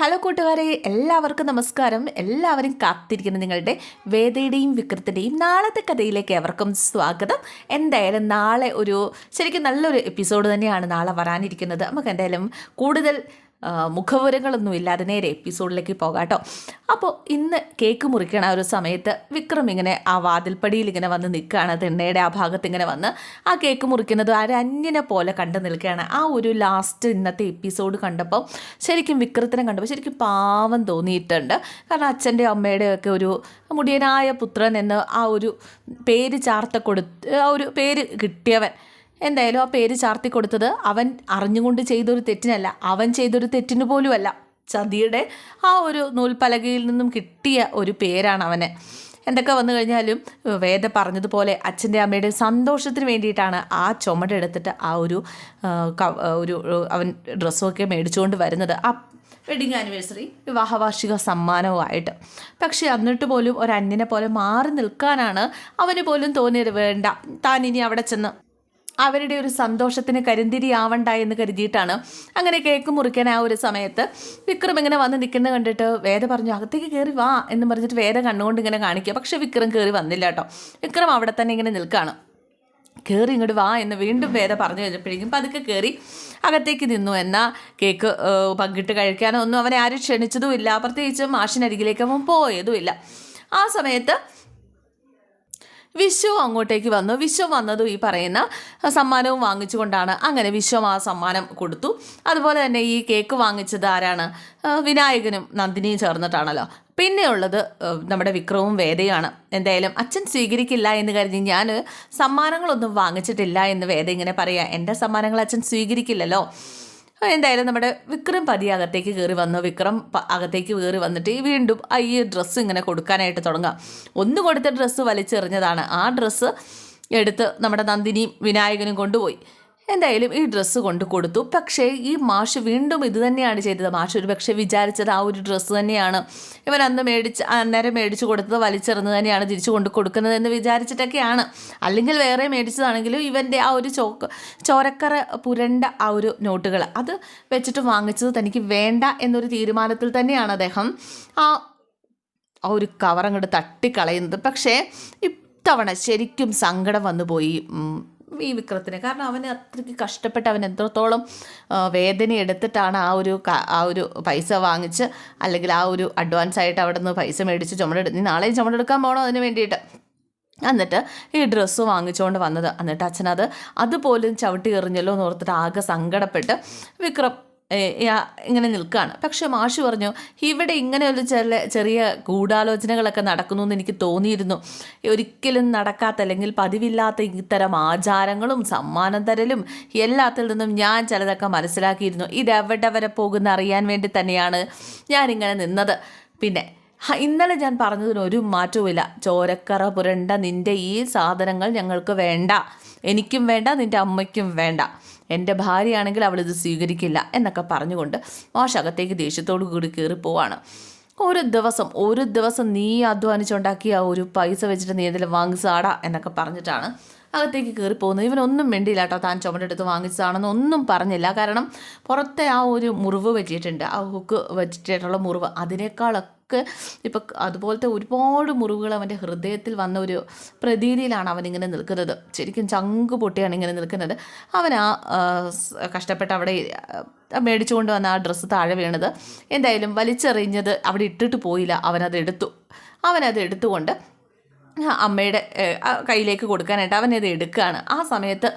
Hello കൂട്ടുകാരെ എല്ലാവർക്കും നമസ്കാരം. എല്ലാവരും കാത്തിരിക്കുന്ന നിങ്ങളുടെ വേദയുടെയും വിക്രത്തിന്റെയും നാളത്തെ കഥയിലേക്ക് എവർക്കും സ്വാഗതം. എന്തായാലും നാളെ ഒരു ശരിക്കും നല്ലൊരു എപ്പിസോഡ് തന്നെയാണ് നാളെ വരാനിരിക്കുന്നത്. നമുക്ക് എന്തായാലും കൂടുതൽ ആ, മുഖവുരങ്ങളൊന്നും ഇല്ലാതെ നേരെ എപ്പിസോഡിലേക്ക് പോകാട്ടോ കേട്ടോ. അപ്പോൾ ഇന്ന് കേക്ക് മുറിക്കണ ഒരു സമയത്ത് വിക്രം ഇങ്ങനെ ആ വാതിൽപ്പടിയിൽ ഇങ്ങനെ വന്ന് നിൽക്കുകയാണ്. തിണ്ണയുടെ ആ ഭാഗത്ത് ഇങ്ങനെ വന്ന് ആ കേക്ക് മുറിക്കുന്നത് ആ അന്യനെ പോലെ കണ്ടു നിൽക്കുകയാണ്. ആ ഒരു ലാസ്റ്റ് ഇന്നത്തെ എപ്പിസോഡ് കണ്ടപ്പോൾ ശരിക്കും വിക്രത്തിനെ കണ്ടപ്പോൾ ശരിക്കും പാവം തോന്നിയിട്ടുണ്ട്. കാരണം അച്ഛന്റെ അമ്മയുടെയും ഒക്കെ ഒരു മുടിയനായ പുത്രൻ എന്ന് ആ ഒരു പേര് ചാർത്ത കൊടുത്ത് ആ ഒരു പേര് കിട്ടിയവൻ എന്തായാലും ആ പേര് ചാർത്തി കൊടുത്തത് അവൻ അറിഞ്ഞുകൊണ്ട് ചെയ്തൊരു തെറ്റിനല്ല അവൻ ചെയ്തൊരു തെറ്റിന് പോലുമല്ല. ചതിയുടെ ആ ഒരു നൂൽപ്പലകയിൽ നിന്നും കിട്ടിയ ഒരു പേരാണ് അവന്. എന്തൊക്കെ വന്നു കഴിഞ്ഞാലും വേദ പറഞ്ഞതുപോലെ അച്ഛന്റെ അമ്മയുടെ സന്തോഷത്തിന് വേണ്ടിയിട്ടാണ് ആ ചുമടെടുത്തിട്ട് ആ ഒരു ഒരു അവൻ ഡ്രസ്സൊക്കെ മേടിച്ചുകൊണ്ട് വരുന്നത്. ആ വെഡിങ് ആനിവേഴ്സറി വിവാഹവാർഷിക സമ്മാനവുമായിട്ട്. പക്ഷേ എന്നിട്ട് പോലും ഒരു അന്യനെ പോലെ മാറി നിൽക്കാനാണ് അവന് പോലും തോന്നിയത്. വേണ്ട താൻ ഇനി അവിടെ ചെന്ന് അവരുടെ ഒരു സന്തോഷത്തിന് കരിന്തിരിയാവണ്ട എന്ന് കരുതിയിട്ടാണ് അങ്ങനെ കേക്ക് മുറിക്കാൻ ആ ഒരു സമയത്ത് വിക്രം ഇങ്ങനെ വന്ന് നിൽക്കുന്നത് കണ്ടിട്ട് വേദ പറഞ്ഞു അകത്തേക്ക് കയറി വാ എന്ന് പറഞ്ഞിട്ട് വേദ കണ്ണുകൊണ്ട് ഇങ്ങനെ കാണിക്കുക. പക്ഷെ വിക്രം കയറി വന്നില്ല കേട്ടോ. വിക്രം അവിടെ തന്നെ ഇങ്ങനെ നിൽക്കുകയാണ് കയറി ഇങ്ങോട്ട് വാ എന്ന് വീണ്ടും വേദ പറഞ്ഞു കഴിഞ്ഞപ്പോഴേക്കും പതുക്കെ കയറി അകത്തേക്ക് നിന്നു. എന്നാൽ കേക്ക് പങ്കിട്ട് കഴിക്കാനോ ഒന്നും അവനെ ആരും ക്ഷണിച്ചതുമില്ല. പ്രത്യേകിച്ച് മാഷിനരികിലേക്ക് അവൻ പോയതുമില്ല. ആ സമയത്ത് വിശ്വ അങ്ങോട്ടേക്ക് വന്നു. വിശ്വ വന്നതും ഈ പറയുന്ന സമ്മാനവും വാങ്ങിച്ചുകൊണ്ടാണ് അങ്ങനെ വിശ്വം ആ സമ്മാനം കൊടുത്തു. അതുപോലെ തന്നെ ഈ കേക്ക് വാങ്ങിച്ചത് ആരാണ്? വിനായകനും നന്ദിനിയും ചേർന്നിട്ടാണല്ലോ. പിന്നെയുള്ളത് നമ്മുടെ വിക്രവും വേദയാണ്. എന്തായാലും അച്ഛൻ സ്വീകരിക്കില്ല എന്ന് കരുതി ഞാൻ സമ്മാനങ്ങളൊന്നും വാങ്ങിച്ചിട്ടില്ല എന്ന് വേദ ഇങ്ങനെ പറയാം. എന്റെ സമ്മാനങ്ങൾ അച്ഛൻ സ്വീകരിക്കില്ലല്ലോ. എന്തായാലും നമ്മുടെ വിക്രം പതി അകത്തേക്ക് കയറി വന്നു. വിക്രം അകത്തേക്ക് കയറി വന്നിട്ട് വീണ്ടും ഈ ഡ്രസ്സ് ഇങ്ങനെ കൊടുക്കാനായിട്ട് തുടങ്ങാം. ഒന്ന് കൊടുത്ത ഡ്രസ്സ് വലിച്ചെറിഞ്ഞതാണ്. ആ ഡ്രസ്സ് എടുത്ത് നമ്മുടെ നന്ദിനിയും വിനായകനും കൊണ്ടുപോയി. എന്തായാലും ഈ ഡ്രസ്സ് കൊണ്ട് കൊടുത്തു. പക്ഷേ ഈ മാഷ് വീണ്ടും ഇത് തന്നെയാണ് ചെയ്തത്. മാഷ് ഒരു പക്ഷേ വിചാരിച്ചത് ആ ഒരു ഡ്രസ്സ് തന്നെയാണ്. ഇവൻ അന്ന് മേടിച്ച് അന്നേരം മേടിച്ച് കൊടുത്തത് വലിച്ചെറിഞ്ഞ് തന്നെയാണ് തിരിച്ചു കൊണ്ട് കൊടുക്കുന്നതെന്ന് വിചാരിച്ചിട്ടൊക്കെയാണ്. അല്ലെങ്കിൽ വേറെ മേടിച്ചതാണെങ്കിലും ഇവന്റെ ആ ഒരു ചോക്ക് ചോരക്കറ പുരണ്ട ആ ഒരു നോട്ടുകൾ അത് വെച്ചിട്ട് വാങ്ങിച്ചത് തനിക്ക് വേണ്ട എന്നൊരു തീരുമാനത്തിൽ തന്നെയാണ് അദ്ദേഹം. ആ ആ ഒരു കവർ അങ്ങോട്ട് തട്ടിക്കളയുന്നത്. പക്ഷേ ഇത്തവണ ശരിക്കും സങ്കടം വന്നു പോയി ഈ വിക്രത്തിനെ. കാരണം അവന് അത്രയ്ക്ക് കഷ്ടപ്പെട്ട് അവൻ എത്രത്തോളം വേദന എടുത്തിട്ടാണ് ആ ഒരു ആ ഒരു പൈസ വാങ്ങിച്ച് അല്ലെങ്കിൽ ആ ഒരു അഡ്വാൻസ് ആയിട്ട് അവിടെ നിന്ന് പൈസ മേടിച്ച് ചുമടെടുത്ത് നീ നാളെയും ചുമടെടുക്കാൻ പോകണം അതിന് വേണ്ടിയിട്ട്? എന്നിട്ട് ഈ ഡ്രസ്സ് വാങ്ങിച്ചുകൊണ്ട് വന്നത്. എന്നിട്ട് അച്ഛനത് അതുപോലും ചവിട്ടി എറിഞ്ഞല്ലോ എന്ന് ഓർത്തിട്ട് ആകെ സങ്കടപ്പെട്ട് വിക്രം ഇങ്ങനെ നിൽക്കുകയാണ് പക്ഷെ മാഷ് പറഞ്ഞു ഇവിടെ ഇങ്ങനെ ഒരു ചെറിയ ചെറിയ ഗൂഢാലോചനകളൊക്കെ നടക്കുന്നു എന്ന് എനിക്ക് തോന്നിയിരുന്നു. ഒരിക്കലും നടക്കാത്ത അല്ലെങ്കിൽ പതിവില്ലാത്ത ഇത്തരം ആചാരങ്ങളും സമ്മാനം തരലും എല്ലാത്തിൽ നിന്നും ഞാൻ ചിലതൊക്കെ മനസ്സിലാക്കിയിരുന്നു. ഇതെവിടെ വരെ പോകുന്ന അറിയാൻ വേണ്ടി തന്നെയാണ് ഞാനിങ്ങനെ നിന്നത്. പിന്നെ ഇന്നലെ ഞാൻ പറഞ്ഞതിന് ഒരു മാറ്റവുമില്ല. ചോരക്കറ പുരണ്ട നിന്റെ ഈ സാധനങ്ങൾ ഞങ്ങൾക്ക് വേണ്ട. എനിക്കും വേണ്ട നിന്റെ അമ്മയ്ക്കും വേണ്ട. എന്റെ ഭാര്യയാണെങ്കിൽ അവളിത് സ്വീകരിക്കില്ല എന്നൊക്കെ പറഞ്ഞുകൊണ്ട് മോശകത്തേക്ക് ദേഷ്യത്തോടു കൂടി കയറി പോവാണ്. ഒരു ദിവസം ഒരു ദിവസം നീ അധ്വാനിച്ചുണ്ടാക്കിയ ഒരു പൈസ വെച്ചിട്ട് നീ എന്തെങ്കിലും വാങ്ങിച്ചാടാ എന്നൊക്കെ പറഞ്ഞിട്ടാണ് അകത്തേക്ക് കയറി പോകുന്നത്. ഇവനൊന്നും മിണ്ടിയില്ല കേട്ടോ താൻ ചുമടെടുത്ത് വാങ്ങിച്ചതാണെന്ന് ഒന്നും പറഞ്ഞില്ല. കാരണം പുറത്തെ ആ ഒരു മുറിവ് വെച്ചിട്ടുണ്ട്. ആ ഹുക്ക് വെച്ചിട്ടുള്ള മുറിവ്. അതിനേക്കാളൊക്കെ ഇപ്പം അതുപോലത്തെ ഒരുപാട് മുറിവുകൾ അവന്റെ ഹൃദയത്തിൽ വന്ന ഒരു പ്രതീതിയിലാണ് അവനിങ്ങനെ നിൽക്കുന്നത്. ശരിക്കും ചങ്ക് പൊട്ടിയാണ് ഇങ്ങനെ നിൽക്കുന്നത്. അവൻ ആ കഷ്ടപ്പെട്ട് അവിടെ മേടിച്ചുകൊണ്ട് വന്ന ആ ഡ്രസ്സ് താഴെ വീണത്. എന്തായാലും വലിച്ചെറിഞ്ഞത് അവിടെ ഇട്ടിട്ട് പോയില്ല. അവനത് എടുത്തു. അവനത് എടുത്തുകൊണ്ട് അമ്മയുടെ കയ്യിലേക്ക് കൊടുക്കാനായിട്ട് അവനത് എടുക്കുകയാണ്. ആ സമയത്ത്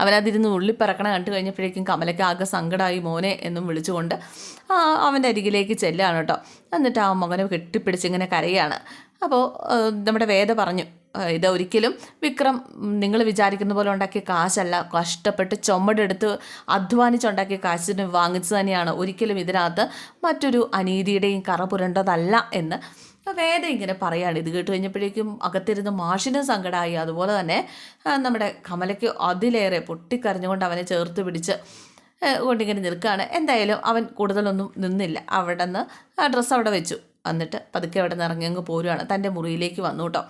അവനതിരുന്ന് ഉള്ളിപ്പറക്കണ കണ്ടു കഴിഞ്ഞപ്പോഴേക്കും കമലയ്ക്ക് ആകെ സങ്കടമായി മോനെ എന്നും വിളിച്ചുകൊണ്ട് അവന്റെ അരികിലേക്ക് ചെല്ലുകയാണ് കേട്ടോ. എന്നിട്ട് ആ മകനെ കെട്ടിപ്പിടിച്ചിങ്ങനെ കരയാണ് അപ്പോൾ നമ്മുടെ വേദ പറഞ്ഞു "ആ, ഇത് ഒരിക്കലും വിക്രം നിങ്ങൾ വിചാരിക്കുന്ന പോലെ ഉണ്ടാക്കിയ കാശല്ല. കഷ്ടപ്പെട്ട് ചുമടെടുത്ത് അധ്വാനിച്ചുണ്ടാക്കിയ കാശിന് വാങ്ങിച്ചു തന്നെയാണ്. ഒരിക്കലും ഇതിനകത്ത് മറ്റൊരു അനീതിയുടെയും കറ പുരണ്ടതല്ല എന്ന് വേദ ഇങ്ങനെ പറയാണ്. ഇത് കേട്ട് കഴിഞ്ഞപ്പോഴേക്കും അകത്തിരുന്ന് മാഷിനും സങ്കടമായി അതുപോലെ തന്നെ നമ്മുടെ കമലയ്ക്ക് അതിലേറെ പൊട്ടിക്കരഞ്ഞുകൊണ്ട് അവനെ ചേർത്ത് പിടിച്ച് കൊണ്ടിങ്ങനെ നിൽക്കുകയാണ്. എന്തായാലും അവൻ കൂടുതലൊന്നും നിന്നില്ല. അവിടെ നിന്ന് ആ ഡ്രസ്സ് അവിടെ വെച്ചു. എന്നിട്ട് പതുക്കെ അവിടെ നിന്ന് ഇറങ്ങി അങ്ങ് പോരുകയാണ് തന്റെ മുറിയിലേക്ക് വന്നു കേട്ടോ.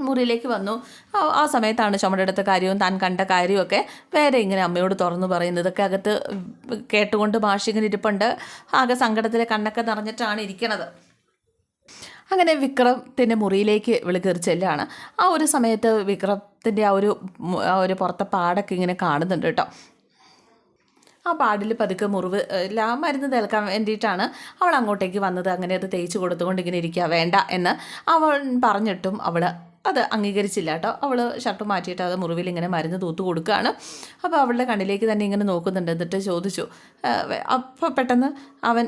മുറിയിലേക്ക് വന്നു. ആ- സമയത്താണ് ചുമടെടുത്ത കാര്യവും താൻ കണ്ട കാര്യമൊക്കെ വേറെ ഇങ്ങനെ അമ്മയോട് തുറന്നു പറയുന്നത്. ഇതൊക്കെ അകത്ത് കേട്ടുകൊണ്ട് മാഷി ഇങ്ങനെ ഇരിപ്പുണ്ട്. ആകെ സങ്കടത്തിലെ കണ്ണൊക്കെ നിറഞ്ഞിട്ടാണ് ഇരിക്കണത്. അങ്ങനെ വിക്രത്തിന്റെ മുറിയിലേക്ക് വിളി കയറി ചെല്ലുകയാണ് ആ ഒരു സമയത്ത് വിക്രത്തിന്റെ ആ ഒരു ആ ഒരു പുറത്തെ പാടൊക്കെ ഇങ്ങനെ കാണുന്നുണ്ട് കേട്ടോ. ആ പാടിൽ പതുക്കെ മുറിവ് എല്ലാ മരുന്ന് തേൽക്കാൻ വേണ്ടിയിട്ടാണ് അവൾ അങ്ങോട്ടേക്ക് വന്നത്. അങ്ങനെ അത് തേച്ച് കൊടുത്തുകൊണ്ട് ഇങ്ങനെ ഇരിക്കുക വേണ്ട എന്ന് അവൾ പറഞ്ഞിട്ടും അവൾ അത് അംഗീകരിച്ചില്ല കേട്ടോ. അവൾ ഷർട്ട് മാറ്റിയിട്ട് അത് മുറിവിൽ ഇങ്ങനെ മരുന്ന് തൂത്ത് കൊടുക്കുകയാണ്. അപ്പോൾ അവളുടെ കണ്ണിലേക്ക് തന്നെ ഇങ്ങനെ നോക്കുന്നുണ്ട്. എന്നിട്ട് ചോദിച്ചു അപ്പോൾ പെട്ടെന്ന് അവൻ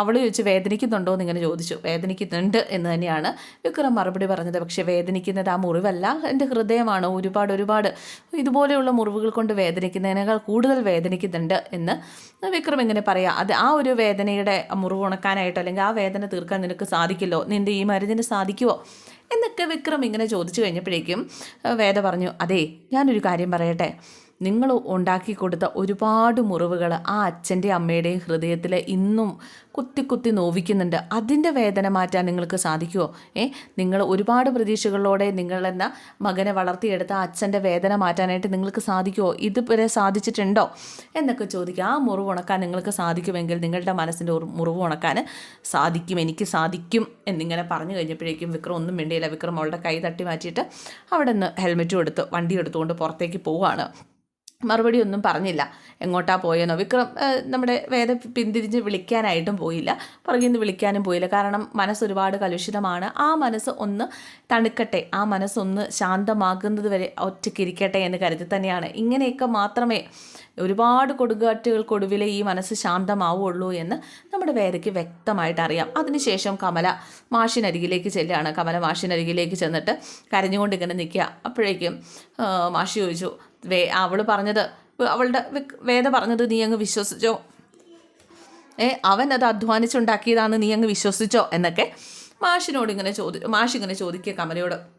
അവൾ ചോദിച്ചു വേദനിക്കുന്നുണ്ടോ എന്ന് ഇങ്ങനെ ചോദിച്ചു. വേദനിക്കുന്നുണ്ട് എന്ന് തന്നെയാണ് വിക്രം മറുപടി പറഞ്ഞത്. പക്ഷേ വേദനിക്കുന്നത് ആ മുറിവല്ല. എന്റെ ഹൃദയമാണ് ഒരുപാട് ഒരുപാട് ഇതുപോലെയുള്ള മുറിവുകൾ കൊണ്ട് വേദനിക്കുന്നതിനേക്കാൾ കൂടുതൽ വേദനിക്കുന്നുണ്ട് എന്ന് വിക്രം ഇങ്ങനെ പറയാം. അത് ആ ഒരു വേദനയുടെ മുറിവ് ഉണക്കാനായിട്ട് അല്ലെങ്കിൽ ആ വേദന തീർക്കാൻ നിനക്ക് സാധിക്കില്ലോ നിന്റെ ഈ മരുന്നിന് സാധിക്കുമോ എന്നൊക്കെ വിക്രം ഇങ്ങനെ ചോദിച്ചു കഴിഞ്ഞപ്പോഴേക്കും വേദ പറഞ്ഞു അതെ ഞാനൊരു കാര്യം പറയട്ടെ. നിങ്ങൾ ഉണ്ടാക്കി കൊടുത്ത ഒരുപാട് മുറിവുകൾ ആ അച്ഛന്റെയും അമ്മയുടെയും ഹൃദയത്തിൽ ഇന്നും കുത്തി കുത്തി നോവിക്കുന്നുണ്ട്. അതിന്റെ വേദന മാറ്റാൻ നിങ്ങൾക്ക് സാധിക്കുമോ? ഏ നിങ്ങൾ ഒരുപാട് പ്രതീക്ഷകളോടെ നിങ്ങളെന്ന മകനെ വളർത്തിയെടുത്ത അച്ഛന്റെ വേദന മാറ്റാനായിട്ട് നിങ്ങൾക്ക് സാധിക്കുമോ? ഇതുവരെ സാധിച്ചിട്ടുണ്ടോ? എന്നൊക്കെ ചോദിക്കുക. ആ മുറിവ് ഉണക്കാൻ നിങ്ങൾക്ക് സാധിക്കുമെങ്കിൽ നിങ്ങളുടെ മനസ്സിന്റെ ഒരു മുറിവ് ഉണക്കാൻ സാധിക്കും എനിക്ക് സാധിക്കും എന്നിങ്ങനെ പറഞ്ഞു കഴിഞ്ഞപ്പോഴേക്കും വിക്രം ഒന്നും വേണ്ടിയില്ല വിക്രം അവളുടെ കൈ തട്ടി മാറ്റിയിട്ട് അവിടെ നിന്ന് ഹെൽമെറ്റും എടുത്ത് വണ്ടി എടുത്തുകൊണ്ട് പുറത്തേക്ക് പോവുകയാണ്. മറുപടി ഒന്നും പറഞ്ഞില്ല. എങ്ങോട്ടാ പോയെന്നോ. വിക്രം നമ്മുടെ വേദ പിന്തിരിഞ്ഞ് വിളിക്കാനായിട്ടും പോയില്ല. പുറകിൽ നിന്ന് വിളിക്കാനും പോയില്ല. കാരണം മനസ്സൊരുപാട് കലുഷിതമാണ്. ആ മനസ്സ് ഒന്ന് തണുക്കട്ടെ. ആ മനസ്സൊന്ന് ശാന്തമാകുന്നത് വരെ ഒറ്റയ്ക്കിരിക്കട്ടെ എന്ന് കരുതി തന്നെയാണ്. ഇങ്ങനെയൊക്കെ മാത്രമേ ഒരുപാട് കൊടുങ്കാറ്റുകൾക്കൊടുവിലെ ഈ മനസ്സ് ശാന്തമാവുള്ളൂ എന്ന് നമ്മുടെ വേദയ്ക്ക് വ്യക്തമായിട്ട് അറിയാം. അതിനുശേഷം കമല മാഷിനരികിലേക്ക് ചെല്ലുകയാണ്. കമല മാഷിനരികിലേക്ക് ചെന്നിട്ട് കരഞ്ഞുകൊണ്ട് ഇങ്ങനെ നിൽക്കുക. അപ്പോഴേക്കും മാഷി ചോദിച്ചു വേ അവൾ പറഞ്ഞത് അവളുടെ വേദ പറഞ്ഞത് നീ അങ്ങ് വിശ്വസിച്ചോ? ഏ അവൻ അത് അധ്വാനിച്ചുണ്ടാക്കിയതാണ് നീ അങ്ങ് വിശ്വസിച്ചോ? എന്നൊക്കെ മാഷിനോട് ഇങ്ങനെ ചോദി മാഷ് ഇങ്ങനെ ചോദിക്കുക കമലയോട്.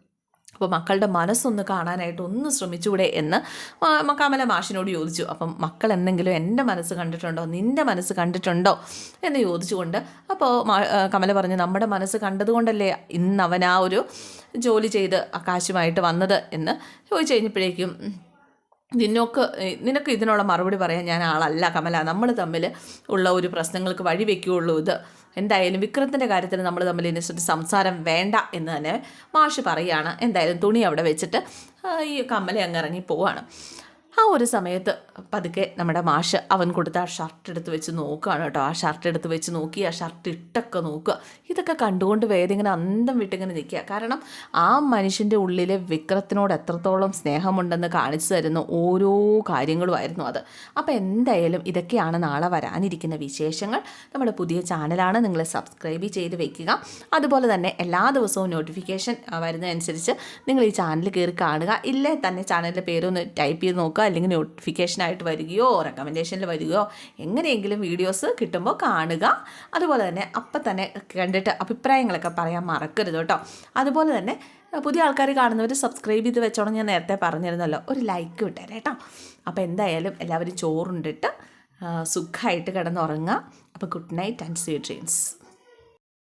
അപ്പോൾ മക്കളുടെ മനസ്സൊന്ന് കാണാനായിട്ട് ഒന്ന് ശ്രമിച്ചൂടെ എന്ന് കമല മാഷിനോട് ചോദിച്ചു. അപ്പം മക്കൾ എന്തെങ്കിലും എന്റെ മനസ്സ് കണ്ടിട്ടുണ്ടോ? നിന്റെ മനസ്സ് കണ്ടിട്ടുണ്ടോ? എന്ന് ചോദിച്ചുകൊണ്ട് അപ്പോൾ കമല പറഞ്ഞു നമ്മുടെ മനസ്സ് കണ്ടതുകൊണ്ടല്ലേ ഇന്ന് അവൻ ആ ഒരു ജോലി ചെയ്ത് ആകാശമായിട്ട് വന്നത് എന്ന് ചോദിച്ചു കഴിഞ്ഞപ്പോഴേക്കും നിന്നോക്ക് നിനക്ക് ഇതിനുള്ള മറുപടി പറയാൻ ഞാൻ ആളല്ല കമല. നമ്മൾ തമ്മിൽ ഉള്ള ഒരു പ്രശ്നങ്ങൾക്ക് വഴി വെക്കുകയുള്ളൂ ഇത്. എന്തായാലും വിക്രത്തിന്റെ കാര്യത്തിൽ നമ്മൾ തമ്മിൽ ഇതിനെക്കുറിച്ച് സംസാരം വേണ്ട എന്ന് തന്നെ മാഷ് പറയുകയാണ് എന്തായാലും തുണി അവിടെ വെച്ചിട്ട് ഈ കമല അങ്ങ് ഇറങ്ങി പോവാണ്. ആ ഒരു സമയത്ത് പതുക്കെ നമ്മുടെ മാഷ് അവൻ കൊടുത്ത ആ ഷർട്ട് എടുത്ത് വെച്ച് നോക്കുകയാണ് കേട്ടോ. ആ ഷർട്ട് എടുത്ത് വെച്ച് നോക്കി ആ ഷർട്ട് ഇട്ടൊക്കെ നോക്കുക. ഇതൊക്കെ കണ്ടുകൊണ്ട് വേദ ഇങ്ങനെ അന്തം വിട്ടിങ്ങനെ നിൽക്കുക. കാരണം ആ മനുഷ്യന്റെ ഉള്ളിലെ വിക്രത്തിനോട് എത്രത്തോളം സ്നേഹമുണ്ടെന്ന് കാണിച്ചു തരുന്ന ഓരോ കാര്യങ്ങളുമായിരുന്നു അത്. അപ്പോൾ എന്തായാലും ഇതൊക്കെയാണ് നാളെ വരാനിരിക്കുന്ന വിശേഷങ്ങൾ. നമ്മുടെ പുതിയ ചാനലാണ് നിങ്ങൾ സബ്സ്ക്രൈബ് ചെയ്ത് വെക്കുക. അതുപോലെ തന്നെ എല്ലാ ദിവസവും നോട്ടിഫിക്കേഷൻ വരുന്നതനുസരിച്ച് നിങ്ങൾ ഈ ചാനൽ കയറി കാണുക. ഇല്ലേ തന്നെ ചാനലിന്റെ പേരൊന്ന് ടൈപ്പ് ചെയ്ത് നോക്കുക. അല്ലെങ്കിൽ നോട്ടിഫിക്കേഷനായിട്ട് വരികയോ റെക്കമെൻഡേഷനിൽ വരികയോ എങ്ങനെയെങ്കിലും വീഡിയോസ് കിട്ടുമ്പോൾ കാണുക. അതുപോലെ തന്നെ അപ്പം തന്നെ കണ്ടിട്ട് അഭിപ്രായങ്ങളൊക്കെ പറയാൻ മറക്കരുത് കേട്ടോ. അതുപോലെ തന്നെ പുതിയ ആൾക്കാർ കാണുന്നവർ സബ്സ്ക്രൈബ് ചെയ്ത് വെച്ചോണം ഞാൻ നേരത്തെ പറഞ്ഞിരുന്നല്ലോ. ഒരു ലൈക്ക് വിട്ടേരെ കേട്ടോ. അപ്പോൾ എന്തായാലും എല്ലാവരും ചോറുണ്ടിട്ട് സുഖമായിട്ട് കിടന്നുറങ്ങുക. അപ്പോൾ good night and sweet dreams